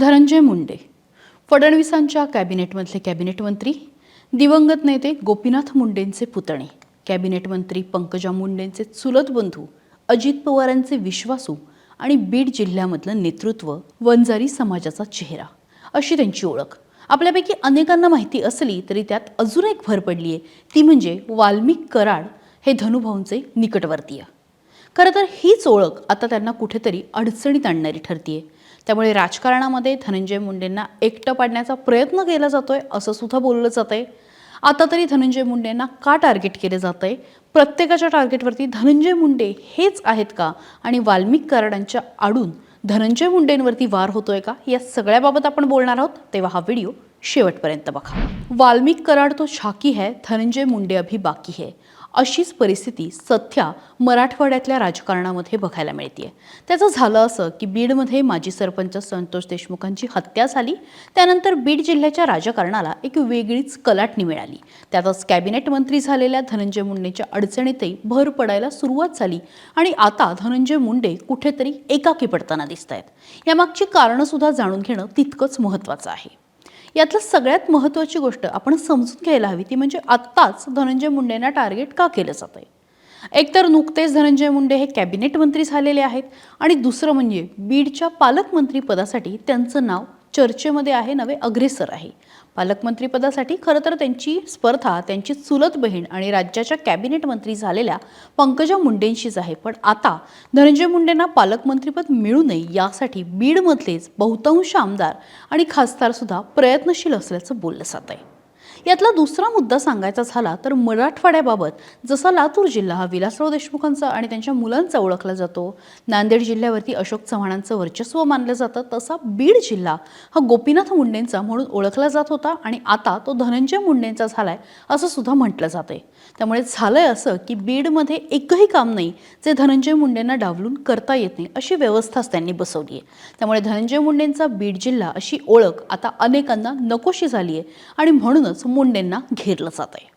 धनंजय मुंडे फडणवीसांच्या कॅबिनेटमधले कॅबिनेट मंत्री दिवंगत नेते गोपीनाथ मुंडेंचे पुतणे कॅबिनेट मंत्री पंकजा मुंडेंचे चुलत बंधू अजित पवारांचे विश्वासू आणि बीड जिल्ह्यामधलं नेतृत्व वंजारी समाजाचा चेहरा अशी त्यांची ओळख. आपल्यापैकी अनेकांना माहिती असली तरी त्यात अजून एक भर पडली आहे. ती म्हणजे वाल्मिक कराड हे धनुभाऊंचे निकटवर्तीय. खरं तर हीच ओळख आता त्यांना कुठेतरी अडचणीत आणणारी ठरतीये. त्यामुळे राजकारणामध्ये धनंजय मुंडेंना एकटं पाडण्याचा प्रयत्न केला जातोय असं सुद्धा बोललं जातंय. आता तरी धनंजय मुंडेंना का टार्गेट केले जातंय? प्रत्येकाच्या टार्गेटवरती धनंजय मुंडे हेच आहेत का? आणि वाल्मिक कराडांच्या आडून धनंजय मुंडेंवरती वार होतोय का? या सगळ्याबाबत आपण बोलणार आहोत तेव्हा हा व्हिडिओ शेवटपर्यंत बघा. वाल्मिक कराड तो शाकी है धनंजय मुंडे अभी बाकी है. अशीच परिस्थिती सध्या मराठवाड्यातल्या राजकारणामध्ये बघायला मिळते त्याचं झालं असं की बीडमध्ये माजी सरपंच संतोष देशमुखांची हत्या झाली. त्यानंतर बीड जिल्ह्याच्या राजकारणाला एक वेगळीच कलाटणी मिळाली. त्यातच कॅबिनेट मंत्री झालेल्या धनंजय मुंडेच्या अडचणीतही भर पडायला सुरुवात झाली आणि आता धनंजय मुंडे कुठेतरी एकाकी पडताना दिसत आहेत यामागची कारणंसुद्धा जाणून घेणं तितकंच महत्त्वाचं आहे. यातलं सगळ्यात महत्त्वाची गोष्ट आपण समजून घ्यायला हवी ती म्हणजे आत्ताच धनंजय मुंडेंना टार्गेट का केलं जात आहे एकतर नुकतेच धनंजय मुंडे हे कॅबिनेट मंत्री झालेले आहेत आणि दुसरं म्हणजे बीडच्या पालकमंत्रीपदासाठी त्यांचं नाव चर्चेमध्ये आहे नवे अग्रेसर आहे. पालकमंत्रीपदासाठी खरं तर त्यांची स्पर्धा त्यांची चुलत बहीण आणि राज्याच्या कॅबिनेट मंत्री झालेल्या पंकजा मुंडेंशीच आहे. पण आता धनंजय मुंडेंना पालकमंत्रीपद मिळू नये यासाठी बीडमधलेच बहुतांश आमदार आणि खासदारसुद्धा प्रयत्नशील असल्याचं बोललं जात आहे यातला दुसरा मुद्दा सांगायचा झाला तर मराठवाड्याबाबत जसा लातूर जिल्हा हा विलासराव देशमुखांचा आणि त्यांच्या मुलांचा ओळखला जातो. नांदेड जिल्ह्यावरती अशोक चव्हाणांचं वर्चस्व मानलं जातं. तसा बीड जिल्हा हा गोपीनाथ मुंडेंचा म्हणून ओळखला जात होता आणि आता तो धनंजय मुंडेंचा झालाय असं सुद्धा म्हटलं जाते त्यामुळे झालंय असं की बीडमध्ये एकही काम नाही जे धनंजय मुंडेंना डावलून करता येत नाही अशी व्यवस्थाच त्यांनी बसवली आहे त्यामुळे धनंजय मुंडेंचा बीड जिल्हा अशी ओळख आता अनेकांना नकोशी झाली आहे आणि म्हणूनच मुंडेंना घेरलं जात आहे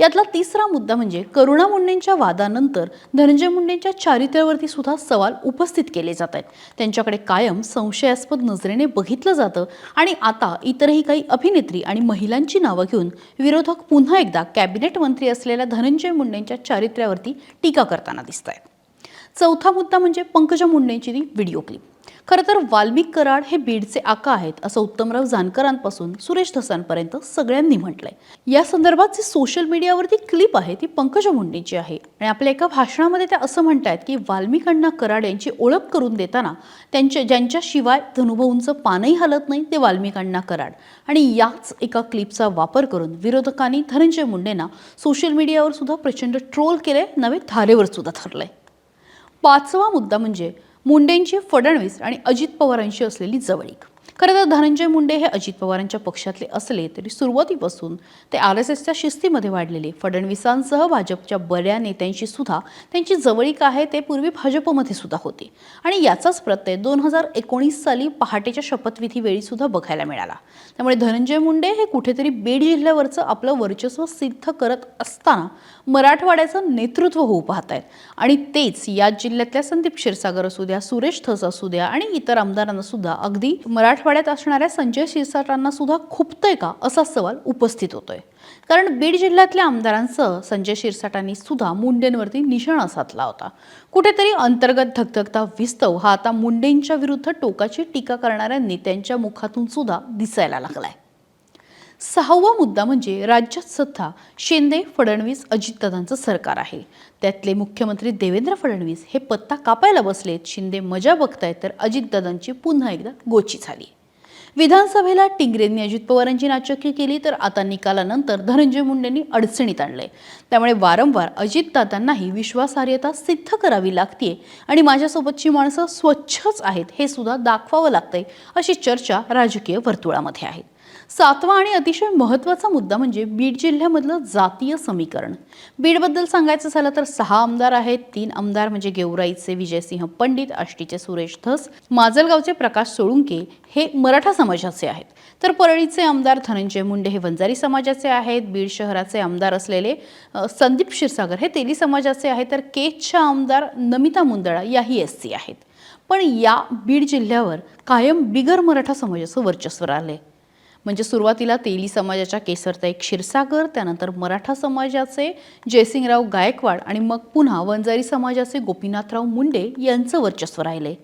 यातला तिसरा मुद्दा म्हणजे करुणा मुंडेंच्या वादानंतर धनंजय मुंडेंच्या चारित्र्यावरती सुद्धा सवाल उपस्थित केले जात आहेत त्यांच्याकडे कायम संशयास्पद नजरेने बघितलं जातं आणि आता इतरही काही अभिनेत्री आणि महिलांची नावं घेऊन विरोधक पुन्हा एकदा कॅबिनेट मंत्री असलेल्या धनंजय मुंडेंच्या चारित्र्यावरती टीका करताना दिसत आहेत चौथा मुद्दा म्हणजे पंकजा मुंडेंची ती व्हिडिओ क्लिप. खरं तर वाल्मिक कराड हे बीडचे आका आहेत असं उत्तमराव जानकरांपासून सुरेश धसांपर्यंत सगळ्यांनी म्हटलंय. या संदर्भात जी सोशल मीडियावरती क्लिप आहे ती पंकजा मुंडेची आहे. आणि आपल्या एका भाषणामध्ये त्या असं म्हणतायत की वाल्मिकांना कराड यांची ओळख करून देताना त्यांच्या ज्यांच्याशिवाय धनुभाऊंचं पानही हलत नाही ते वाल्मिकांना कराड. आणि याच एका क्लिपचा वापर करून विरोधकांनी धनंजय मुंडेंना सोशल मीडियावर सुद्धा प्रचंड ट्रोल केले नवे धारेवर सुद्धा ठरलंय पाचवा मुद्दा म्हणजे मुंडेंची फडणवीस आणि अजित पवारांशी असलेली जवळीक. खरं तर धनंजय मुंडे हे अजित पवारांच्या पक्षातले असले तरी सुरुवातीपासून ते आर एस एसच्या शिस्तीमध्ये वाढलेले. फडणवीसांसह भाजपच्या बऱ्या नेत्यांशी सुद्धा त्यांची जवळीक आहे ते पूर्वी भाजपमध्ये सुद्धा होते. आणि याचाच प्रत्यय दोन हजार एकोणीस साली पहाटेच्या शपथविधी वेळी सुद्धा बघायला मिळाला. त्यामुळे धनंजय मुंडे हे कुठेतरी बीड जिल्ह्यावरचं आपलं वर्चस्व सिद्ध करत असताना मराठवाड्याचं नेतृत्व होऊ पाहत आहेत आणि तेच या जिल्ह्यातल्या संदीप क्षीरसागर असू द्या सुरेश थस असू द्या आणि इतर आमदारांना सुद्धा अगदी मराठवाड्यात असणाऱ्या संजय शिरसाटांना सुद्धा खुपतंय का असा सवाल उपस्थित होतोय. कारण बीड जिल्ह्यातल्या आमदारांसह संजय शिरसाटांनी सुद्धा मुंडेंवरती निशाणा साधला होता. कुठेतरी अंतर्गत धगधगता विस्तव हा आता मुंडेंच्या विरुद्ध टोकाची टीका करणाऱ्या नेत्यांच्या मुखातून सुद्धा दिसायला लागलाय. सहावा मुद्दा म्हणजे राज्यात सध्या शिंदे फडणवीस अजितदादांचं सरकार आहे. त्यातले मुख्यमंत्री देवेंद्र फडणवीस हे पत्ता कापायला बसलेत. शिंदे मजा बघतायत तर अजितदादांची पुन्हा एकदा गोची झाली. विधानसभेला टिंगरेंनी अजित पवारांची नाचक्की केली तर आता निकालानंतर धनंजय मुंडेंनी अडचणीत आणलंय. त्यामुळे वारंवार अजितदादांनाही विश्वासार्हता सिद्ध करावी लागते आणि माझ्यासोबतची माणसं स्वच्छच आहेत हे सुद्धा दाखवावं लागतंय अशी चर्चा राजकीय वर्तुळामध्ये आहे. सातवा आणि अतिशय महत्त्वाचा मुद्दा म्हणजे बीड जिल्ह्यामधलं जातीय समीकरण. बीडबद्दल सांगायचं झालं तर सहा आमदार आहेत. तीन आमदार म्हणजे गेवराईचे विजयसिंह पंडित आष्टीचे सुरेश धस माजलगावचे प्रकाश सोळुंके हे मराठा समाजाचे आहेत. तर परळीचे आमदार धनंजय मुंडे हे वंजारी समाजाचे आहेत. बीड शहराचे आमदार असलेले संदीप क्षीरसागर हे तेली समाजाचे आहेत. तर केजच्या आमदार नमिता मुंदळा याही एस सी आहेत. पण या बीड जिल्ह्यावर कायम बिगर मराठा समाजाचं वर्चस्व राहिले म्हणजे सुरुवातीला तेली समाजाच्या केसरताई क्षीरसागर त्यानंतर मराठा समाजाचे जयसिंगराव गायकवाड आणि मग पुन्हा वंजारी समाजाचे गोपीनाथराव मुंडे यांचं वर्चस्व राहिले.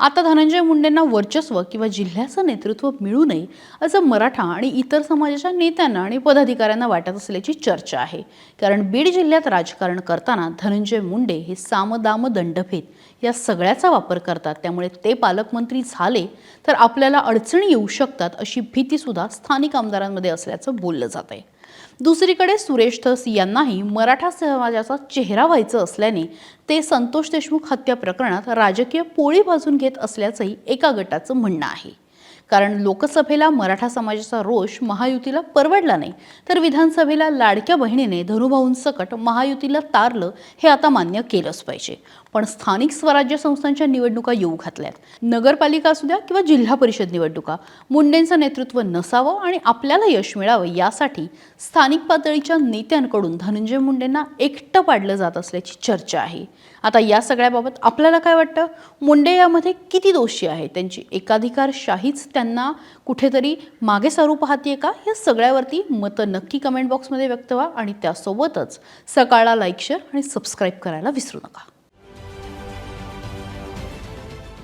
आता धनंजय मुंडेंना वर्चस्व किंवा जिल्ह्याचं नेतृत्व मिळू नये असं मराठा आणि इतर समाजाच्या नेत्यांना आणि पदाधिकाऱ्यांना वाटत असल्याची चर्चा आहे. कारण बीड जिल्ह्यात राजकारण करताना धनंजय मुंडे हे सामदाम दंडभेद या सगळ्याचा वापर करतात. त्यामुळे ते पालकमंत्री झाले तर आपल्याला अडचणी येऊ शकतात अशी भीतीसुद्धा स्थानिक आमदारांमध्ये असल्याचं बोललं जात आहे दुसरीकडे सुरेश धस यांनाही मराठा समाजाचा चेहरा व्हायचं असल्याने ते संतोष देशमुख हत्या प्रकरणात राजकीय पोळी भाजून घेत असल्याचंही एका गटाचं म्हणणं आहे. कारण लोकसभेला मराठा समाजाचा रोष महायुतीला परवडला नाही. तर विधानसभेला लाडक्या बहिणीने धनुभाऊंसकट महायुतीला तारलं हे आता मान्य केलंच पाहिजे. पण स्थानिक स्वराज्य संस्थांच्या निवडणुका येऊ घातल्यात. नगरपालिका असू द्या किंवा जिल्हा परिषद निवडणुका मुंडेंचं नेतृत्व नसावं आणि आपल्याला यश मिळावं यासाठी स्थानिक पातळीच्या नेत्यांकडून धनंजय मुंडेंना एकटं पाडलं जात असल्याची चर्चा आहे. आता या सगळ्याबाबत आपल्याला काय वाटतं? मुंडे यामध्ये किती दोषी आहेत? त्यांची एकाधिकारशाहीच त्यांना कुठेतरी मागे सारू पाहते का? या सगळ्यावरती मतं नक्की कमेंट बॉक्समध्ये व्यक्त व्हा आणि त्यासोबतच सकाळला लाईक शेअर आणि सबस्क्राईब करायला विसरू नका.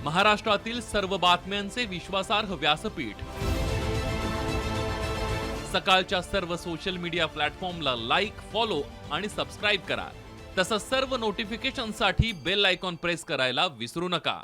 महाराष्ट्रातील सर्व बातम्यांचे विश्वासार्ह व्यासपीठ. सकाळच्या सर्व सोशल मीडिया प्लॅटफॉर्मला लाईक फॉलो आणि सबस्क्राईब करा. तसंच सर्व नोटिफिकेशनसाठी बेल आयकॉन प्रेस करायला विसरू नका.